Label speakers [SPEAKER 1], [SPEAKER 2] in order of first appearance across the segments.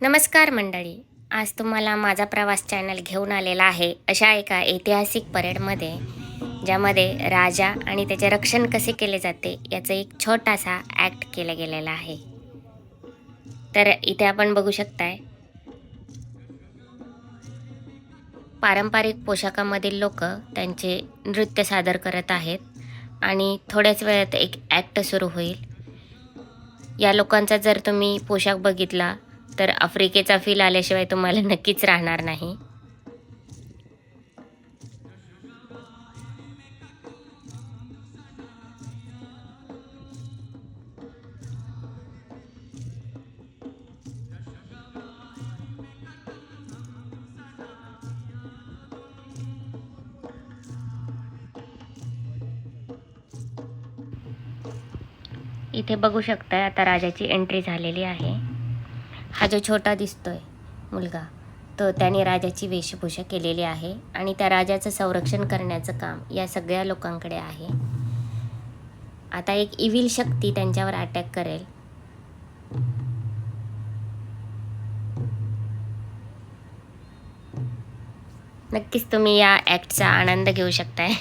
[SPEAKER 1] नमस्कार मंडळी. आज तुम्हाला माझा प्रवास चॅनल घेऊन आलेला आहे अशा एका ऐतिहासिक परेडमध्ये ज्यामध्ये राजा आणि त्याचे रक्षण कसे केले जाते याचा एक छोटासा ॲक्ट केला गेलेला आहे. तर इथे आपण बघू शकताय. पारंपरिक पोशाखामधील लोक त्यांचे नृत्य सादर करत आहेत आणि थोड्याच वेळात एक ॲक्ट सुरू होईल. या लोकांचा जर तुम्ही पोशाख बघितला तर आफ्रिकेचा फील आल्याशिवाय तुम्हाला नक्कीच राहणार नाही. इथे बघू शकताय आता राजाची एंट्री झालेली आहे. हा जो छोटा दिसतोय मुलगा तो त्याने राजाची वेशभूषा केलेली आहे आणि त्या राजाचं संरक्षण करण्याचं काम या सगळ्या लोकांकडे आहे. आता एक इव्हिल शक्ती त्यांच्यावर अटॅक करेल. नक्कीच तुम्ही या ॲक्टचा आनंद घेऊ शकताय.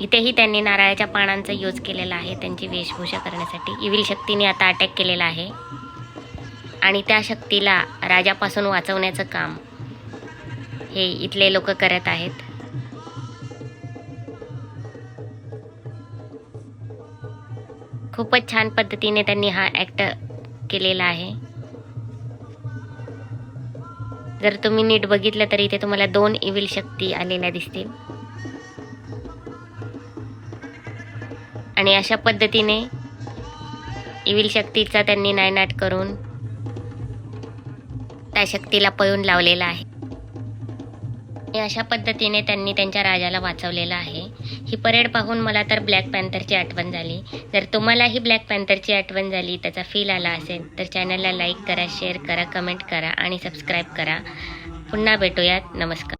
[SPEAKER 1] इथेही त्यांनी नारळाच्या पानांचा यूज केलेला आहे. त्यांची वेशभूषा करण्यासाठी इविल शक्तीने आता अटॅक केलेला आहे. आणि त्या शक्तीला राजापासून वाचवण्याचं काम हे इथले लोक करत आहेत. खूपच छान पद्धतीने त्यांनी हा ॲक्ट केलेला आहे. जर तुम्ही नीट बघितलं तर इथे तुम्हाला दोन इविल शक्ती आलेल्या दिसतील. आणि अशा पद्धतीने इविल शक्तीचा त्यांनी नायनाट करून त्या शक्तीला पळून लावलेला आहे. आणि अशा पद्धतीने त्यांनी त्यांच्या राजाला वाचवलेलं आहे. ही परेड पाहून मला तर ब्लॅक पॅन्थरची आठवण झाली. जर तुम्हालाही ब्लॅक पॅन्थरची आठवण झाली त्याचा फील आला असेल तर चॅनलला लाईक करा शेअर करा कमेंट करा आणि सबस्क्राईब करा. पुन्हा भेटूयात. नमस्कार.